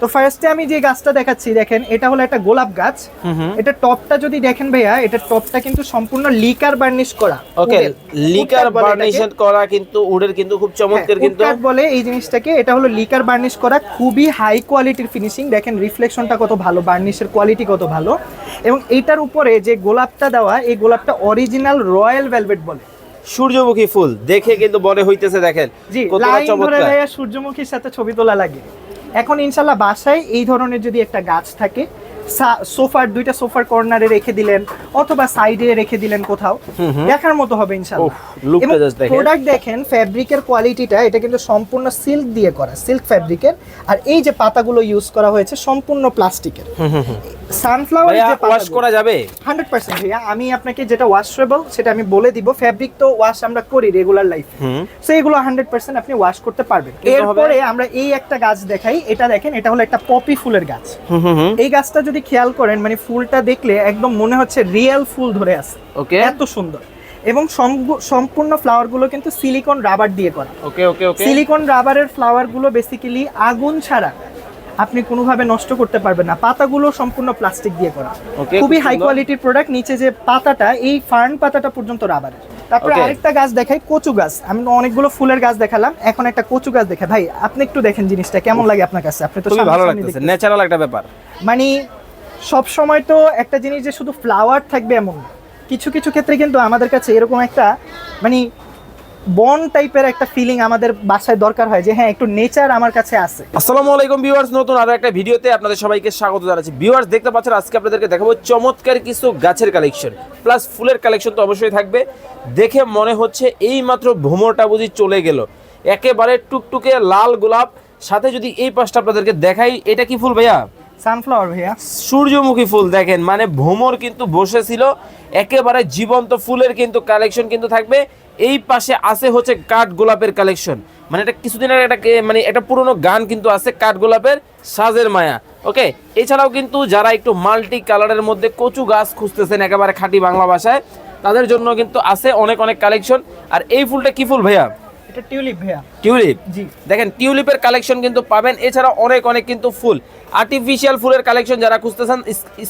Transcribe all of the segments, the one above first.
তো ফার্স্টে আমি যে গাছটা দেখাচ্ছি দেখেন এটা হলো একটা গোলাপ গাছ। এটা টপটা যদি দেখেন ভাইয়া এটা টপটা কিন্তু সম্পূর্ণ লিকার বার্নিশ করা। ওকে লিকার এটাকে। করা কিন্তু উডের কিন্তু খুব চমৎকার হ্যাঁ, কিন্তু। উডকাট বলে এই জিনিসটাকে এটা হলো লিকার বার্নিশ করা খুবই হাই কোয়ালিটির ফিনিশিং দেখেন রিফ্লেকশনটা কত ভালো বার্নিশের কোয়ালিটি কত ভালো। এবং এটার উপরে যে গোলাপটা দেওয়া এই গোলাপটা অরিজিনাল রয়্যাল ভেলভেট বলে। সূর্যমুখী ফুল দেখে কিন্তু মনে হইতেছে দেখেন। জি লাইন ধরে চমৎকার। ভাইয়া সূর্যমুখীর সাথে ছবি তোলা লাগে। এখন ইনশাল্লাহ বাসায় এই ধরনের যদি একটা গাছ থাকে সোফার দুইটা সোফার কর্নারে রেখে দিলেন অথবা সাইডে রেখে দিলেন কোথাও। দেখার মতো হবে ইনশাল্লাহ। প্রোডাক্ট দেখেন ফ্যাব্রিকের কোয়ালিটিটা এটা কিন্তু সম্পূর্ণ সিল্ক দিয়ে করা সিল্ক ফ্যাব্রিকের আর এই যে পাতাগুলো ইউজ করা হয়েছে সম্পূর্ণ প্লাস্টিকের। সানফ্লাওয়ার যে ওয়াশ করা যাবে? হান্ড্রেড পার্সেন্ট ভাইয়া আমি আপনাকে যেটা ওয়াশেবল সেটা আমি বলে দিব। ফ্যাব্রিক তো ওয়াশ আমরা করি রেগুলার লাইফ সো এগুলো হান্ড্রেড পার্সেন্ট আপনি ওয়াশ করতে পারবেন। এরপরে আমরা এই একটা গাছ দেখাই। এটা দেখেন এটা হলো একটা পপি ফুলের গাছ। এই গাছটা যদি খেয়াল করেন মানে ফুলটা দেখলে একদম মনে হচ্ছে রিয়েল ফুল ধরে আছে। ওকে এত সুন্দর। এবং সম্পূ- সম্পূর্ণ ফ্লাওয়ারগুলো কিন্তু সিলিকন রাবার দিয়ে করা। ওকে ওকে ওকে সিলিকন রাবারের ফ্লাওয়ারগুলো বেসিক্যালি আগুন ছাড়া আপনি কোনোভাবে নষ্ট করতে পারবেন না। পাতাগুলো সম্পূর্ণ প্লাস্টিক দিয়ে করা। খুবই হাই কোয়ালিটির প্রোডাক্ট নিচে যে পাতাটা এই ফার্ন পাতাটা পর্যন্ত রাবারের তারপরে আরেকটা গাছ দেখাই কচু গাছ। আমি অনেকগুলো ফুলের গাছ দেখালাম এখন একটা কচু গাছ দেখে। ভাই আপনি একটু দেখেন জিনিসটা কেমন লাগে আপনার কাছে? আপনি তো ভালো লাগতেছে। ন্যাচারাল একটা ব্যাপার। মানে সব সময় তো একটা জিনিস যে শুধু ফ্লাওয়ার থাকবে এমন কিছু কিছু ক্ষেত্রে কিন্তু আমাদের কাছে এরকম একটা মানে বন টাইপের একটা ফিলিং আমাদের বাসায় দরকার হয় যে হ্যাঁ একটু নেচার আমার কাছে আছে। আসসালামু আলাইকুম ভিউয়ার্স নতুন আরও একটা ভিডিওতে আপনাদের সবাইকে স্বাগত জানাচ্ছি। ভিউয়ার্স দেখতে পাচ্ছেন আজকে আপনাদেরকে দেখাবো চমৎকার কিছু গাছের কালেকশন প্লাস ফুলের কালেকশন তো অবশ্যই থাকবে। দেখে মনে হচ্ছে এই মাত্র ভ্রমরটা বুঝি চলে গেল। একেবারে টুকটুকে লাল গোলাপ। সাথে যদি এই পাশটা আপনাদেরকে দেখাই এটা কি ফুল ভাইয়া? সানফ্লাওয়ার ভাইয়া। সূর্যমুখী ফুল দেখেন মানে ভ্রমর কিন্তু বসেছিল। একেবারে জীবন্ত ফুলের কিন্তু কালেকশন কিন্তু থাকবে। এই পাশে আছে হচ্ছে কাঠ গোলাপের কালেকশন মানে এটা কিছুদিন আগে একটা মানে একটা পুরনো গান কিন্তু আছে কাঠ গোলাপের সাজের মায়া। ওকে এছাড়াও কিন্তু যারা একটু মাল্টি কালারের মধ্যে কচু গাছ খুঁজতেছেন একেবারে খাঁটি বাংলা ভাষায়, তাদের জন্য কিন্তু আছে অনেক অনেক কালেকশন আর এই ফুলটা কি ফুল ভাইয়া? এটা টিউলিপ ভাইয়া। টিউলিপ? জি। দেখেন টিউলিপের কালেকশন কিন্তু পাবেন। এছাড়া অনেক অনেক কিন্তু ফুল। আর্টিফিশিয়াল ফুলের কালেকশন যারা খুঁজতেছেন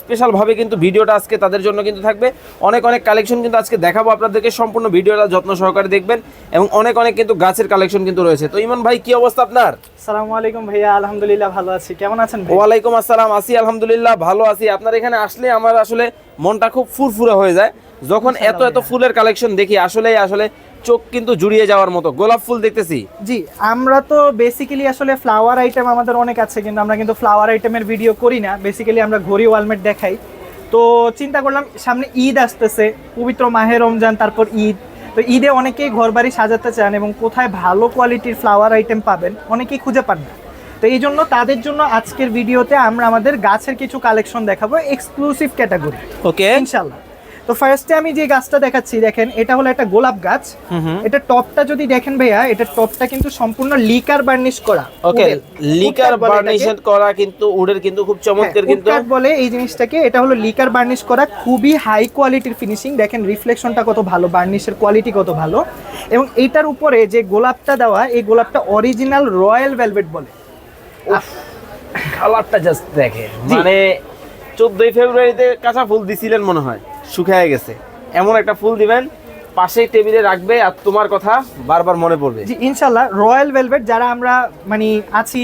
স্পেশাল ভাবে কিন্তু ভিডিওটা আজকে তাদের জন্য কিন্তু থাকবে। অনেক অনেক কালেকশন কিন্তু আজকে দেখাবো আপনাদেরকে। সম্পূর্ণ ভিডিওটা যত্ন সহকারে দেখবেন এবং অনেক অনেক কিন্তু গাছের কালেকশন কিন্তু রয়েছে। তো ইমন ভাই কি অবস্থা আপনার? সালামু আলাইকুম ভাইয়া আলহামদুলিল্লাহ ভালো আছি। কেমন আছেন ওয়ালাইকুম আসসালাম আছি আলহামদুলিল্লাহ ভালো আছি। আপনার এখানে আসলে আমার আসলে মনটা খুব ফুরফুরে হয়ে যায়। যখন এত এত ফুলের কালেকশন দেখি আসলে আসলে চোখ কিন্তু জুড়িয়ে যাওয়ার মতো। গোলাপ ফুল দেখতেছি। জি আমরা তো বেসিক্যালি আসলে ফ্লাওয়ার আইটেম আমাদের অনেক আছে কিন্তু আমরা কিন্তু ফ্লাওয়ার আইটেমের ভিডিও করি না। বেসিক্যালি আমরা ঘড়ি ওয়ালমেট দেখাই। তো চিন্তা করলাম সামনে ঈদ আসতেছে পবিত্র মাহে রমজান তারপর ঈদ। তো ঈদে অনেকেই ঘর বাড়ি সাজাতে চান এবং কোথায় ভালো কোয়ালিটির ফ্লাওয়ার আইটেম পাবেন অনেকেই খুঁজে পান না। তো এই জন্য তাদের জন্য আজকের ভিডিওতে আমরা আমাদের গাছের কিছু কালেকশন দেখাবো এক্সক্লুসিভ ক্যাটাগরি ওকে ইনশাল্লাহ তো ফার্স্টে আমি যে গাছটা দেখাচ্ছি দেখেন এটা হলো একটা গোলাপ গাছ। এটা টপটা যদি দেখেন ভাইয়া এটা টপটা কিন্তু সম্পূর্ণ লিকার বার্নিশ করা ওকে লিকার এটাকে। করা কিন্তু উডের কিন্তু খুব চমৎকার হ্যাঁ, কিন্তু। উডকাট বলে এই জিনিসটাকে এটা হলো লিকার বার্নিশ করা খুবই হাই কোয়ালিটির ফিনিশিং দেখেন রিফ্লেকশনটা কত ভালো বার্নিশের কোয়ালিটি কত ভালো। এবং এইটার উপরে যে গোলাপটা দেওয়া এই গোলাপটা অরিজিনাল রয়্যাল ভেলভেট বলে। কালারটা জাস্ট দেখেন। মানে চোদ্দই ফেব্রুয়ারিতে কাঁচা ফুল দিছিলেন মনে হয়। শুকিয়ে গেছে। এমন একটা ফুল দিবেন পাশে টেবিলে রাখবে আর তোমার কথা বারবার মনে পড়বে। জি ইনশাল্লাহ রয়্যাল ভেলভেট যারা আমরা মানে আছি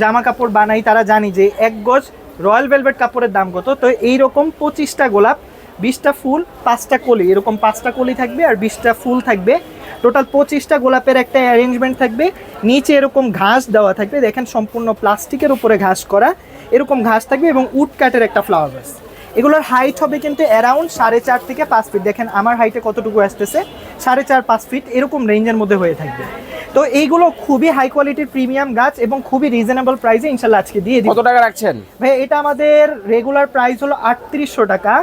জামা কাপড় বানাই, তারা জানি যে এক গজ রয়্যাল ভেলভেট কাপড়ের দাম কত। তো এইরকম পঁচিশটা গোলাপ, বিশটা ফুল, পাঁচটা কলি, এরকম পাঁচটা কলি থাকবে আর বিশটা ফুল থাকবে। টোটাল পঁচিশটা গোলাপের একটা অ্যারেঞ্জমেন্ট থাকবে। নিচে এরকম ঘাস দেওয়া থাকবে। দেখেন, সম্পূর্ণ প্লাস্টিকের উপরে ঘাস করা। এরকম ঘাস থাকবে এবং উড কাটের একটা ফ্লাওয়ার বাস এগুলোর হাইট হবে কিন্তু অ্যারাউন্ড সাড়ে চার থেকে পাঁচ ফিট দেখেন আমার হাইটে কতটুকু আসতেছে? সাড়ে চার পাঁচ ফিট এরকম রেঞ্জের মধ্যে হয়ে থাকবে। তো এইগুলো খুবই হাই কোয়ালিটির প্রিমিয়াম গাছ এবং খুবই রিজনেবল প্রাইসে ইনশাল্লাহ আজকে দিয়ে দিই কত টাকা রাখছেন? ভাই এটা আমাদের রেগুলার প্রাইস হলো আটত্রিশশো টাকা।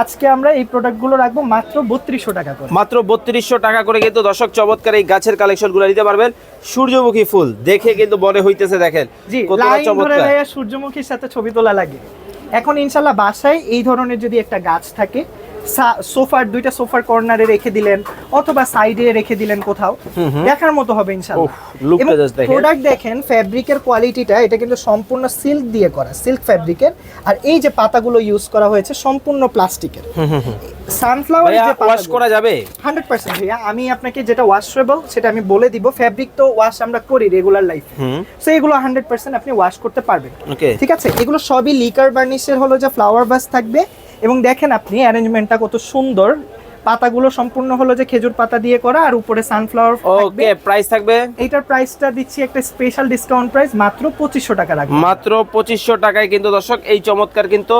আজকে আমরা এই প্রোডাক্টগুলো রাখব মাত্র বত্রিশশো টাকা করে। মাত্র বত্রিশশো টাকা করে কিন্তু দর্শক চমৎকার এই গাছের কালেকশনগুলো নিতে পারবেন। সূর্যমুখী ফুল দেখে কিন্তু মনে হইতেছে দেখেন জি কতটা লাইন ধরে সূর্যমুখীর সাথে ছবি তোলা লাগে। এখন ইনশাল্লাহ বাসায় এই ধরনের যদি একটা গাছ থাকে সোফার দুইটা সোফার কর্নারে রেখে দিলেন অথবা সাইডে রেখে দিলেন কোথাও। দেখার মতো হবে ইনশাআল্লাহ। প্রোডাক্ট দেখেন। ফ্যাব্রিকের কোয়ালিটিটা এটা কিন্তু সম্পূর্ণ সিল্ক দিয়ে করা সিল্ক ফ্যাব্রিকের আর এই যে পাতাগুলো ইউজ করা হয়েছে সম্পূর্ণ প্লাস্টিকের সানফ্লাওয়ার যে ওয়াশ করা যাবে? হান্ড্রেড পার্সেন্ট ভাইয়া আমি আপনাকে যেটা ওয়াশেবল সেটা আমি বলে দিব। ফ্যাব্রিক তো ওয়াশ আমরা করি রেগুলার লাইফ সো এগুলো আপনি ওয়াশ করতে পারবেন। ঠিক আছে? এগুলো সবই লিকার বার্নিশের হলো যে ফ্লাওয়ার ভাস থাকবে। এবং দেখেন আপনি অ্যারেঞ্জমেন্টটা কত সুন্দর। পাতাগুলো সম্পূর্ণ হলো যে খেজুর পাতা দিয়ে করা আর উপরে সানফ্লাওয়ার ওকে প্রাইস থাকবে? এইটার প্রাইসটা দিচ্ছি একটা স্পেশাল ডিসকাউন্ট প্রাইস মাত্র পঁচিশশো টাকা রাখবে। মাত্র পঁচিশশো টাকায় কিন্তু দর্শক এই চমৎকার কিন্তু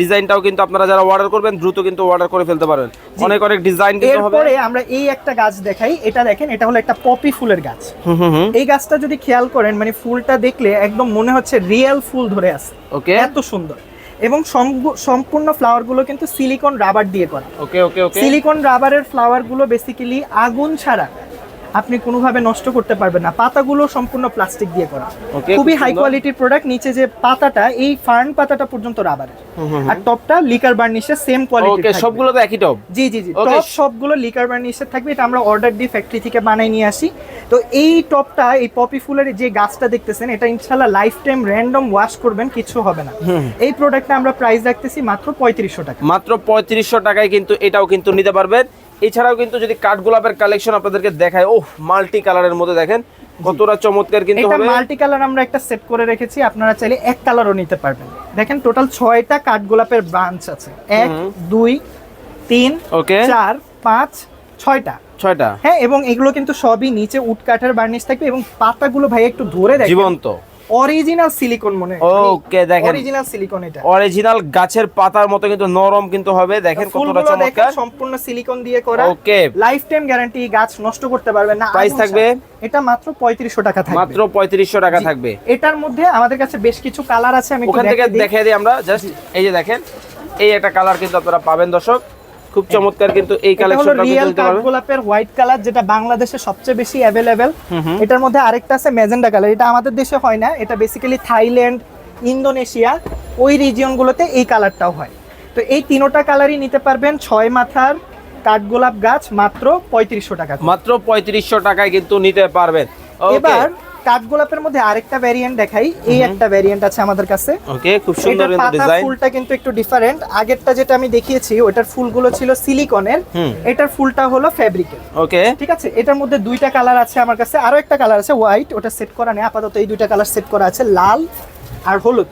ডিজাইনটাও কিন্তু আপনারা যারা অর্ডার করবেন দ্রুত কিন্তু অর্ডার করে ফেলতে পারবেন অনেক অনেক ডিজাইন কিন্তু হবে। এরপরে আমরা এই একটা গাছ দেখাই এটা দেখেন এটা হলো একটা পপি ফুলের গাছ। হুম হুম এই গাছটা যদি খেয়াল করেন মানে ফুলটা দেখলে একদম মনে হচ্ছে রিয়েল ফুল ধরে আছে। ওকে এত সুন্দর। এবং সম্পূ- সম্পূর্ণ ফ্লাওয়ারগুলো কিন্তু সিলিকন রাবার দিয়ে করা। ওকে ওকে ওকে সিলিকন রাবারের ফ্লাওয়ারগুলো বেসিক্যালি আগুন ছাড়া আপনি কোনোভাবে নষ্ট করতে পারবেন না। পাতাগুলো সম্পূর্ণ প্লাস্টিক দিয়ে করা। খুবই হাই কোয়ালিটির প্রোডাক্ট নিচে যে পাতাটা এই ফার্ন পাতাটা পর্যন্ত রাবারের আর টপটা লিকার বার্নিশের সেম কোয়ালিটি ওকে সবগুলো তো একই টপ জি জি জি. টপ সবগুলো লিকার বার্নিশের থাকবে। এটা আমরা অর্ডার দিয়ে ফ্যাক্টরি থেকে বানাই নিয়ে আসি। তো এই টপটা এই পপি ফুলের যে গাছটা দেখতেছেন এটা ইনশাল্লাহ লাইফ টাইম র্যান্ডম ওয়াশ করবেন কিছু হবে না। এই প্রোডাক্টটা আমরা প্রাইস রাখতেছি মাত্র পঁয়ত্রিশশো টাকা। মাত্র পঁয়ত্রিশশো টাকায় কিন্তু এটাও কিন্তু নিতে পারবেন। এছাড়াও কিন্তু যদি কাঠগোলাপের কালেকশন আপনাদেরকে দেখায় ওহ মাল্টি কালারের মধ্যে দেখেন কতটা চমৎকার কিন্তু হবে। মাল্টি কালার আমরা একটা সেট করে রেখেছি আপনারা চাইলে এক কালারও নিতে পারবেন। দেখেন টোটাল ছয়টা কাঠগোলাপের ব্রাঞ্চ আছে। এক দুই তিন ওকে। চার পাঁচ ছয়টা। ছয়টা। হ্যাঁ এবং এগুলো কিন্তু সবই নিচে উড কাঠের বার্নিশ থাকবে এবং পাতাগুলো ভাই একটু ধরে দেখেন। জীবন্ত। অরিজিনাল সিলিকন মনে ওকে দেখেন। অরিজিনাল সিলিকন এটা। অরিজিনাল গাছের পাতার মতো কিন্তু নরম কিন্তু হবে। দেখেন কতটা চমৎকার। সম্পূর্ণ সিলিকন দিয়ে করা। ওকে লাইফ টাইম গ্যারান্টি গাছ নষ্ট করতে পারবে না। আগুন থাকবে? এটা মাত্র পঁয়ত্রিশশো টাকা থাকবে। মাত্র পঁয়ত্রিশশো টাকা থাকবে। এটার মধ্যে আমাদের কাছে বেশ কিছু কালার আছে আমি ওখান থেকে। দেখিয়ে দিই। আমরা। জাস্ট এই যে দেখেন এই একটা কালার কিন্তু আপনারা পাবেন দর্শক। খুব চমৎকার কিন্তু এই কালেকশনটা রিয়েল দিতে হোয়াইট কালার যেটা বাংলাদেশে সবচেয়ে বেশি অ্যাভেলেবেল। এটার মধ্যে আরেকটা আছে ম্যাজেন্ডা কালার এটা আমাদের দেশে হয় না এটা বেসিক্যালি থাইল্যান্ড ইন্দোনেশিয়া ওই রিজিয়নগুলোতে এই কালারটাও হয়। তো এই তিনোটা কালারই নিতে পারবেন ছয় মাথার কাঠগোলাপ গাছ মাত্র পঁয়ত্রিশশো টাকা মাত্র পঁয়ত্রিশশো টাকায় কিন্তু নিতে পারবেন। এবার কাঠগোলাপের মধ্যে আরেকটা ভ্যারিয়েন্ট দেখাই। এই একটা ভ্যারিয়েন্ট আছে আমাদের কাছে। ওকে খুব সুন্দর কিন্তু পাতা ডিজাইন ফুলটা কিন্তু একটু ডিফারেন্ট আগেরটা যেটা আমি দেখিয়েছি ওটার ফুলগুলো ছিল সিলিকনের এটার ফুলটা হলো ফ্যাব্রিকের ওকে। ঠিক আছে? এটার মধ্যে দুইটা কালার আছে আমার কাছে। আরও একটা কালার আছে হোয়াইট ওটা সেট করা নেই। আপাতত এই দুইটা কালার সেট করা আছে লাল আর হলুদ।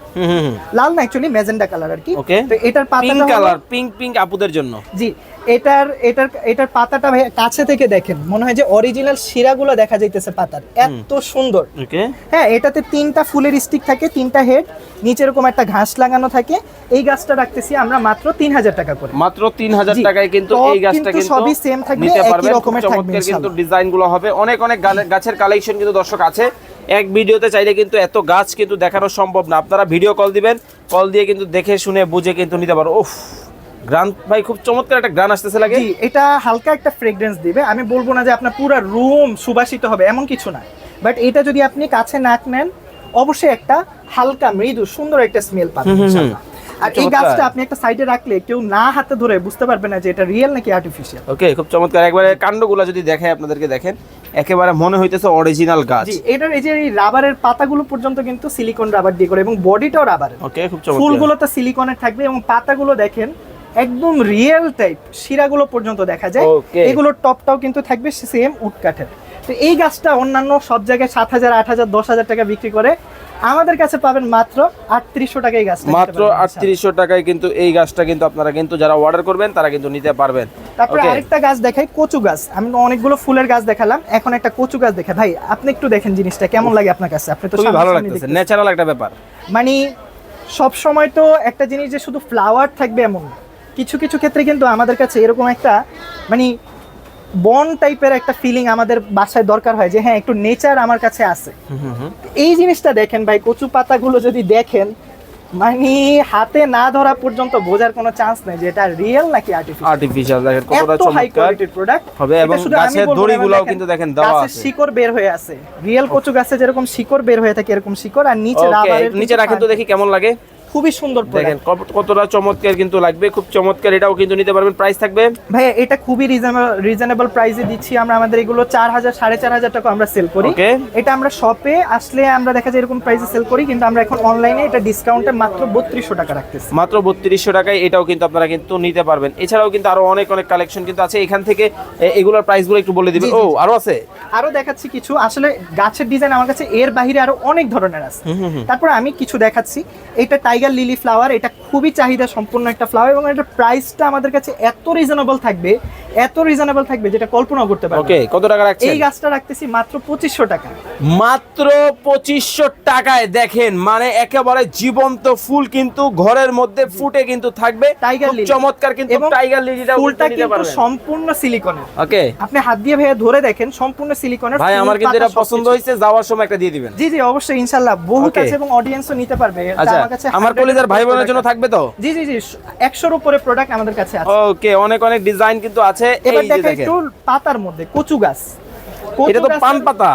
লাল না অ্যাকচুয়ালি ম্যাজেন্ডা কালার আর কি। তো এটার পাতাটা কালার পিঙ্ক পিঙ্ক আপুদের জন্য। জি এটার এটার এটার পাতাটা ভাই কাছে থেকে দেখেন। মনে হয় যে অরিজিনাল শিরাগুলো দেখা যাইতেছে পাতার। এত সুন্দর। হ্যাঁ এটাতে তিনটা ফুলের স্টিক থাকে তিনটা হেড নিচে এরকম একটা ঘাস লাগানো থাকে। এই গাছটা রাখতেছি আমরা মাত্র তিন হাজার টাকা করে। মাত্র তিন হাজার টাকায় কিন্তু এই গাছটা কিন্তু সবই সেম থাকবে, একই রকমের থাকবে কিন্তু ইনশাআল্লাহ। ডিজাইনগুলো হবে। অনেক অনেক গাছের কালেকশন কিন্তু দর্শক আছে। এক ভিডিওতে চাইলে কিন্তু এত গাছ কিন্তু দেখানো সম্ভব না। আপনারা ভিডিও কল দিবেন কল দিয়ে কিন্তু দেখে শুনে বুঝে কিন্তু নিতে পারো। উফ গ্রান ভাই খুব চমৎকার একটা গ্রান আসতেছে লাগে। জি এটা হালকা একটা ফ্রেগরেন্স দিবে। আমি বলব না যে আপনার পুরো রুম সুবাসিত হবে এমন কিছু না। বাট এটা যদি আপনি কাছে নাক নেন অবশ্যই একটা হালকা মৃদু সুন্দর একটা স্মেল পাবেন। আর এই গাছটা আপনি একটা সাইডে রাখলে কেউ না হাতে ধরে বুঝতে পারবে না যে এটা রিয়েল নাকি আর্টিফিশিয়াল ওকে খুব চমৎকার। একবারে কাণ্ডগুলো যদি দেখে আপনাদেরকে দেখেন। একেবারে মনে হইতেছে অরিজিনাল গাছ। এটার এই যে এই রাবারের পাতাগুলো পর্যন্ত কিন্তু সিলিকন রাবার দিয়ে করে এবং বডিটাও রাবার ওকে খুব চমৎকার। ফুলগুলো তো সিলিকনের থাকবে এবং পাতাগুলো দেখেন একদম রিয়েল টাইপ শিরাগুলো পর্যন্ত দেখা যায়. এগুলোর টপটাও কিন্তু থাকবে সেম উড কাঠের তো এই গাছটা অন্যান্য সব জায়গায় সাত হাজার আট হাজার দশ হাজার টাকা বিক্রি করে। আমাদের কাছে পাবেন মাত্র আটত্রিশশো টাকায় গাছ মাত্র আটত্রিশশো টাকায় কিন্তু এই গাছটা কিন্তু আপনারা কিন্তু যারা অর্ডার করবেন তারা কিন্তু নিতে পারবেন। তারপরে আরেকটা গাছ দেখাই কচু গাছ। আমি অনেকগুলো ফুলের গাছ দেখালাম এখন একটা কচু গাছ দেখা ভাই আপনি একটু দেখেন জিনিসটা কেমন লাগে আপনার কাছে? আপনি তো ভালো লাগতেছে ন্যাচারাল একটা ব্যাপার। মানে সব সময় তো একটা জিনিস যে শুধু ফ্লাওয়ার থাকবে এমন কিছু কিছু ক্ষেত্রে কিন্তু আমাদের কাছে এরকম একটা মানে বন টাইপের একটা ফিলিং আমাদের বাসায় দরকার হয় যে হ্যাঁ একটু নেচার আমার কাছে আছে। এই জিনিসটা দেখেন ভাই কচু পাতাগুলো যদি দেখেন মানে হাতে না ধরা পর্যন্ত বোঝার কোনো চান্স নেই যে এটা রিয়েল নাকি আর্টিফিশিয়াল আর্টিফিশিয়াল দেখেন কতটা চমৎকার। প্রোডাক্ট হবে এবং গাছের দড়িগুলোও কিন্তু দেখেন দেওয়া আছে। শিকড় বের হয়ে আছে। রিয়েল কচু গাছে যেরকম শিকড় বের হয়ে থাকে এরকম শিকড় আর নিচে রাবারের নিচে রাখেন তো দেখি কেমন লাগে। খুবই সুন্দর দেখেন কতটা চমৎকার কিন্তু লাগবে খুব চমৎকার এটাও কিন্তু নিতে পারবেন। প্রাইস থাকবে? ভাই এটা খুবই রিজনেবল প্রাইসে দিচ্ছি আমরা আমাদের এগুলো চার হাজার সাড়ে চার হাজার টাকা আমরা সেল করি. এটা আমরা শপে আসলে আমরা দেখা যায় এরকম প্রাইসে সেল করি কিন্তু আমরা এখন অনলাইনে এটা ডিসকাউন্টে মাত্র বত্রিশশো টাকা রাখতেছি। মাত্র বত্রিশশো টাকায় এটাও কিন্তু আপনারা কিন্তু নিতে পারবেন। এছাড়াও কিন্তু আরও অনেক অনেক কালেকশন কিন্তু আছে। এখান থেকে এগুলোর প্রাইসগুলো একটু বলে দিবেন। ও আরও আছে? আরও দেখাচ্ছি কিছু। আসলে গাছের ডিজাইন আমার কাছে এর বাইরে আরও অনেক ধরনের আছে। তারপর আমি কিছু দেখাচ্ছি। এটা টাইগার লিলি ফ্লাওয়ার এটা খুবই চাহিদা সম্পূর্ণ একটা ফ্লাওয়ার এবং এটার প্রাইসটা আমাদের কাছে এত রিজনেবল থাকবে এত রিজনেবল থাকবে যেটা কল্পনা করতে পারবে ওকে কত টাকা রাখছেন? এই গাছটা রাখতেছি মাত্র পঁচিশশো টাকা। মাত্র পঁচিশশো টাকায় দেখেন মানে একেবারে জীবন্ত ফুল কিন্তু ঘরের মধ্যে ফুটে কিন্তু থাকবে। টাইগার খুব লিলি চমৎকার কিন্তু টাইগার লিলিটা ফুলটা কিন্তু সম্পূর্ণ সিলিকনের ওকে আপনি হাত দিয়ে ভাইয়া ধরে দেখেন সম্পূর্ণ সিলিকনের ভাই আমার কিন্তু এটা পছন্দ। হয়েছে যাওয়ার সময় একটা দিয়ে দিবেন। জি জি অবশ্যই ইনশাল্লাহ। বহুত. আছে এবং অডিয়েন্সও নিতে পারবে। আচ্ছা আমার কাছে আমার 100 কলিজার ভাই বোনের জন্য আছে। থাকবে তো? জি জি জি একশোর উপরে প্রোডাক্ট আমাদের কাছে আছে। ওকে অনেক অনেক ডিজাইন কিন্তু আছে। এই যে দেখেন। একটু পাতার মধ্যে কচু গাছ। এটা তো পান পাতা।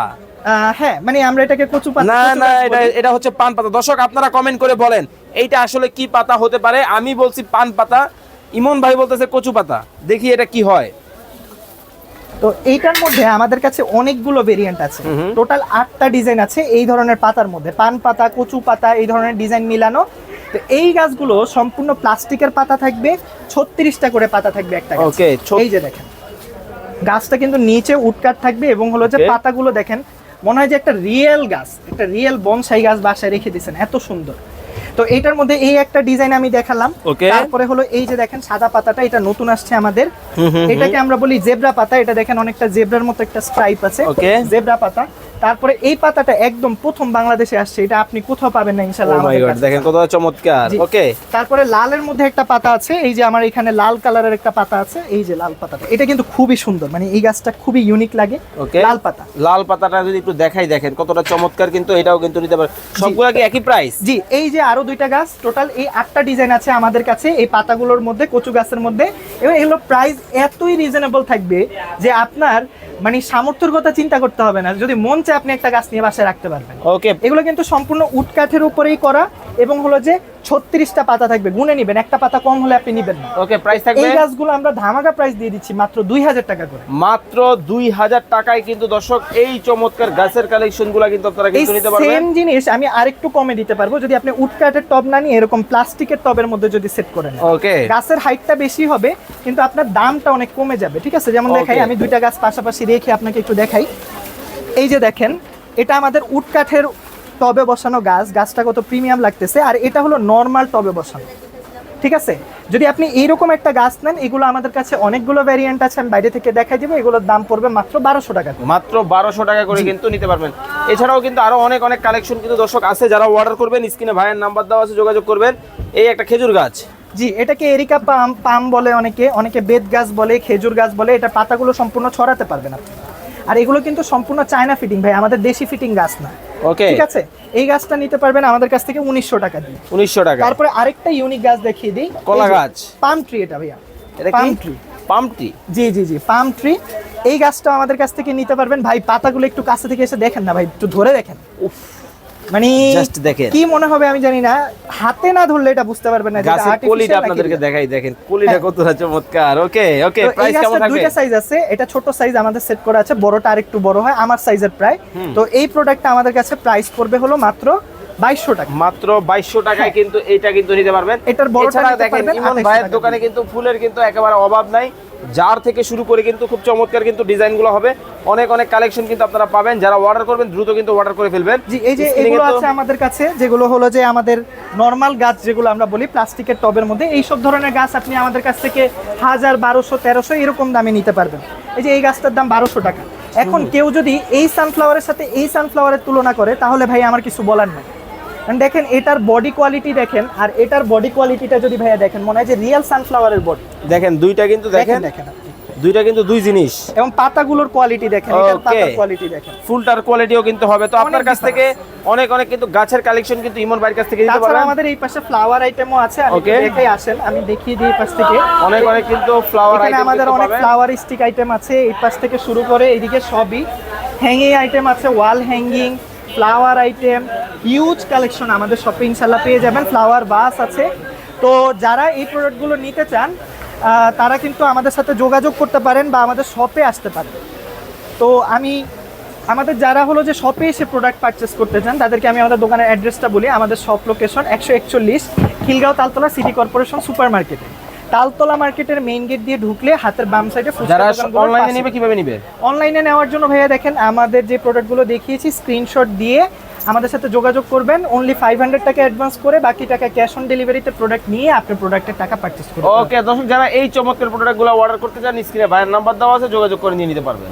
হ্যাঁ মানে আমরা এটাকে কচু পাতা না না এটা এটা হচ্ছে পান পাতা। দর্শক আপনারা কমেন্ট করে বলেন এইটা আসলে কি পাতা হতে পারে? আমি বলছি পান পাতা। ইমন ভাই বলতেছে কচু পাতা। দেখি এটা কি হয়। তো এইটার মধ্যে আমাদের কাছে অনেকগুলো ভেরিয়েন্ট আছে। টোটাল আটটা ডিজাইন আছে এই ধরনের পাতার মধ্যে। পান পাতা কচু পাতা এই ধরনের ডিজাইন মিলানো। তো এই গাছগুলো সম্পূর্ণ প্লাস্টিকের পাতা থাকবে ছত্রিশটা করে পাতা থাকবে একটা ছত- এই যে দেখেন গাছটা কিন্তু নিচে উটকাট থাকবে এবং হলো যে পাতাগুলো দেখেন মনে হয় যে একটা রিয়েল গাছ একটা রিয়েল বনসাই গাছ বাসায় রেখে দিয়েছেন এত সুন্দর। তো এইটার মধ্যে এই একটা ডিজাইন আমি দেখালাম। তারপরে হলো এই যে দেখেন সাদা পাতাটা এটা নতুন আসছে আমাদের। এটাকে আমরা বলি জেব্রা পাতা এটা দেখেন অনেকটা জেব্রার মতো একটা স্ট্রাইপ আছে। জেব্রা পাতা। তারপরে এই পাতাটা একদম প্রথম বাংলাদেশে আসছে এটা আপনি কোথাও পাবেন না ইনশাআল্লাহ কাছে। দেখেন কতটা চমৎকার ওকে তারপরে লালের মধ্যে একটা পাতা আছে এই যে আমার এখানে লাল কালারের একটা পাতা আছে এই যে লাল পাতাটা। এটা কিন্তু খুবই সুন্দর মানে এই গাছটা খুবই ইউনিক লাগে ওকে লাল পাতা। লাল পাতাটা যদি একটু দেখাই দেখেন কতটা চমৎকার কিন্তু এটাও কিন্তু নিতে পারে। সবগুলা কি একই প্রাইস জি এই যে আরও দুইটা গাছ টোটাল এই আটটা ডিজাইন আছে আমাদের কাছে এই পাতাগুলোর মধ্যে কচু গাছের মধ্যে। এবং এগুলো প্রাইস এতই রিজনেবল থাকবে যে আপনার মানে সামর্থ্যের কথা চিন্তা করতে হবে না। যদি মন চায় আপনি একটা গাছ নিয়ে বাসায় রাখতে পারবেন। ওকে এগুলো কিন্তু সম্পূর্ণ উট কাঠের উপরেই করা এবং হলো যে ছত্রিশটা পাতা থাকবে। গুনে নিবেন একটা পাতা কম হলে আপনি নিবেন না। ওকে প্রাইস থাকবে? এই গাছগুলো আমরা ধামাকা প্রাইস দিয়ে দিচ্ছি মাত্র দুই হাজার টাকা করে। মাত্র দুই হাজার টাকায় কিন্তু দর্শক এই চমৎকার গাছের কালেকশনগুলা কিন্তু আপনারা কিন্তু নিতে পারবেন। সেম জিনিস আমি আরেকটু কমে দিতে পারব। যদি আপনি উড কাঠের টব না নিয়ে এরকম প্লাস্টিকের টবের মধ্যে যদি সেট করেন ওকে গাছের হাইটটা বেশি হবে কিন্তু আপনার দামটা অনেক কমে যাবে। ঠিক আছে? যেমন দেখাই আমি দুইটা গাছ পাশাপাশি রেখে আপনাকে একটু দেখাই। এই যে দেখেন এটা আমাদের উটকাঠের টবে বসানো গাছ গাছটা কত প্রিমিয়াম লাগতেছে আর এটা হলো নর্মাল টবে বসানো ঠিক আছে? যদি আপনি এইরকম একটা গাছ নেন এগুলো আমাদের কাছে অনেকগুলো ভ্যারিয়েন্ট আছে আমি বাইরে থেকে দেখাই দেবো এগুলোর দাম পড়বে মাত্র বারোশো টাকা মাত্র বারোশো টাকা করে কিন্তু নিতে পারবেন। এছাড়াও কিন্তু আরও অনেক অনেক কালেকশন কিন্তু দর্শক আছে যারা অর্ডার করবেন স্ক্রিনে ভাইয়ের নাম্বার দেওয়া আছে যোগাযোগ করবেন। এই একটা খেজুর গাছ। জি এটাকে এরিকা পাম পাম বলে অনেকে অনেকে বেত গাছ বলে খেজুর গাছ বলে এটা পাতাগুলো সম্পূর্ণ ছড়াতে পারবেন আপনি। আর এগুলো কিন্তু সম্পূর্ণ চায়না ফিটিং ভাই আমাদের দেশি ফিটিং গাছ না। ওকে ঠিক আছে? এই গাছটা নিতে পারবেন আমাদের কাছ থেকে উনিশশো টাকা দিয়ে। উনিশশো টাকা। তারপরে আরেকটা ইউনিক গাছ দেখিয়ে দিই। কলা গাছ। পাম ট্রি এটা ভাইয়া। এটা পাম কি ট্রি জি জি জি পাম ট্রি এই গাছটা আমাদের কাছ থেকে নিতে পারবেন। ভাই পাতাগুলো একটু কাছে থেকে এসে দেখেন না ভাই একটু ধরে দেখেন। উফ। মানে Just দেখেন। কি মনে হবে আমি জানি না। হাতে না ধরলে এটা বুঝতে পারবেন না এটা গাছের কলিটা আপনাদেরকে দেখাই দেখেন কলিটা হ্যাঁ। কতটা চমৎকার। ওকে ওকে প্রাইস কেমন থাকবে? দুইটা সাইজ আছে এটা ছোট সাইজ আমাদের সেট করা আছে বড়টা আরেকটু বড় হয় আমার সাইজের প্রায়। তো এই প্রোডাক্টটা আমাদের কাছে প্রাইস পড়বে হলো মাত্র বাইশশো টাকা। মাত্র বাইশশো টাকায় কিন্তু এইটা কিন্তু নিতে পারবেন। হ্যাঁ। এটার নিতে দেখেন ইমন ভাইয়ের দোকানে কিন্তু ফুলের কিন্তু একেবারে অভাব নাই। যার থেকে শুরু করে কিন্তু খুব চমৎকার কিন্তু ডিজাইনগুলো হবে। অনেক অনেক কালেকশন কিন্তু আপনারা পাবেন। যারা অর্ডার করবেন দ্রুত কিন্তু অর্ডার করে ফেলবেন। জি এই যে এগুলো আছে আমাদের কাছে যেগুলো হলো যে আমাদের নর্মাল গাছ যেগুলো আমরা বলি প্লাস্টিকের টবের মধ্যে এই সব ধরনের গাছ আপনি আমাদের কাছ থেকে হাজার বারোশো তেরোশো এরকম দামে নিতে পারবেন। এই যে এই গাছটার দাম বারোশো টাকা। এখন কেউ যদি এই সানফ্লাওয়ারের সাথে এই সানফ্লাওয়ারের তুলনা করে তাহলে ভাই আমার কিছু বলার নেই। দেখেন এটার বডি কোয়ালিটি দেখেন আর এটার বডি কোয়ালিটিটা যদি ভাইয়া দেখেন মনে হয় যে রিয়েল সানফ্লাওয়ারের বডি দেখেন দুইটা কিন্তু দেখেন দেখেন দুইটা কিন্তু দুই জিনিস। এবং পাতাগুলোর কোয়ালিটি দেখেন এটার পাতার কোয়ালিটি দেখেন। ফুলটার কোয়ালিটিও কিন্তু হবে। তো আপনার কাছ থেকে অনেক অনেক কিন্তু গাছের কালেকশন কিন্তু ইমন ভাইয়ের কাছ থেকে নিতে তাছাড়া পারবেন। আমাদের এই পাশে ফ্লাওয়ার আইটেমও আছে আমি Okay. দেখে আসেন আমি দেখিয়ে দিই এই পাশ থেকে। অনেক অনেক কিন্তু ফ্লাওয়ার এখানে আইটেম আমাদের অনেক ফ্লাওয়ার স্টিক আইটেম আছে এই পাশ থেকে শুরু করে এদিকে সবই হ্যাঙ্গিং আইটেম আছে wall hanging flower item huge collection আমাদের শপে ইনশাল্লাহ পেয়ে যাবেন। ফ্লাওয়ার বাস আছে। তো যারা এই প্রোডাক্টগুলো নিতে চান তারা কিন্তু আমাদের সাথে যোগাযোগ করতে পারেন বা আমাদের শপে আসতে পারেন। তো আমি, আমাদের যারা হলো যে শপে এসে প্রোডাক্ট পারচেস করতে চান, তাদেরকে আমি আমাদের দোকানের অ্যাড্রেসটা বলি। আমাদের শপ লোকেশন একশো একচল্লিশ, Khilgaon Taltola city corporation super মার্কেটে তালতলা মার্কেটের মেইন গেট দিয়ে ঢুকলে হাতের বাম সাইডে যারা অনলাইনে নেবে কীভাবে নেবে? অনলাইনে নেওয়ার জন্য ভাইয়া দেখেন আমাদের যে প্রোডাক্টগুলো দেখিয়েছি স্ক্রিনশট দিয়ে আমাদের সাথে যোগাযোগ করবেন। অনলি ফাইভ হান্ড্রেড টাকা অ্যাডভান্স করে বাকি টাকা ক্যাশ অন ডেলিভারিতে প্রোডাক্ট নিয়ে আপনি প্রোডাক্টের টাকা পার্চেস করবেন ওকে দর্শক যারা এই চমৎকার প্রোডাক্টগুলো অর্ডার করতে চান স্ক্রিনে ভাইয়ের নাম্বার দেওয়া আছে যোগাযোগ করে নিয়ে নিতে পারবেন।